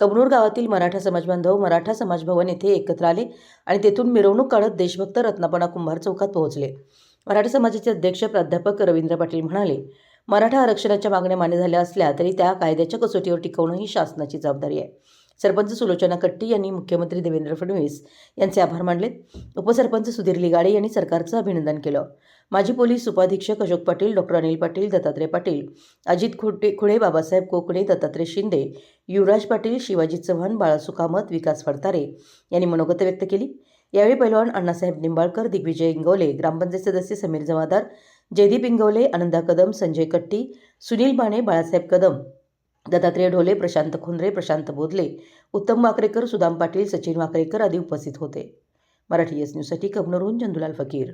कबनूर गावातील मराठा समाजबांधव मराठा समाज भवन येथे एकत्र आले आणि तेथून मिरवणूक काढत देशभक्त रत्नापणा कुंभार चौकात पोहोचले. मराठा समाजाचे अध्यक्ष प्राध्यापक रवींद्र पाटील म्हणाले मराठा आरक्षणाच्या मागण्या मान्य झाल्या असल्या तरी त्या कायद्याच्या कसोटीवर टिकवणं ही शासनाची जबाबदारी आहे. सरपंच सुलोचना कट्टी यांनी मुख्यमंत्री देवेंद्र फडणवीस यांचे आभार मानले. उपसरपंच सुधीर लिगाडे यांनी सरकारचं अभिनंदन केलं. माजी पोलीस उपाधीक्षक अशोक पाटील डॉक्टर अनिल पाटील दत्तात्रय पाटील अजित खुटे खुळे बाबासाहेब कोकणे दत्तात्रय शिंदे युवराज पाटील शिवाजी चव्हाण बाळासू कामत विकास फडतारे यांनी मनोगत व्यक्त केली. यावेळी पैलवान अण्णासाहेब निंबाळकर दिग्विजय इंगवले ग्रामपंचायत सदस्य समीर जमादार जयदीप इंगवले आनंदा कदम संजय कट्टी सुनील माने बाळासाहेब कदम दत्तात्रय ढोले प्रशांत खोंद्रे प्रशांत बोधले उत्तम वाकरेकर सुदाम पाटील सचिन वाकरेकर आदी उपस्थित होते. मराठी एस न्यूजसाठी कबनूरहून चंदुलाल फकीर.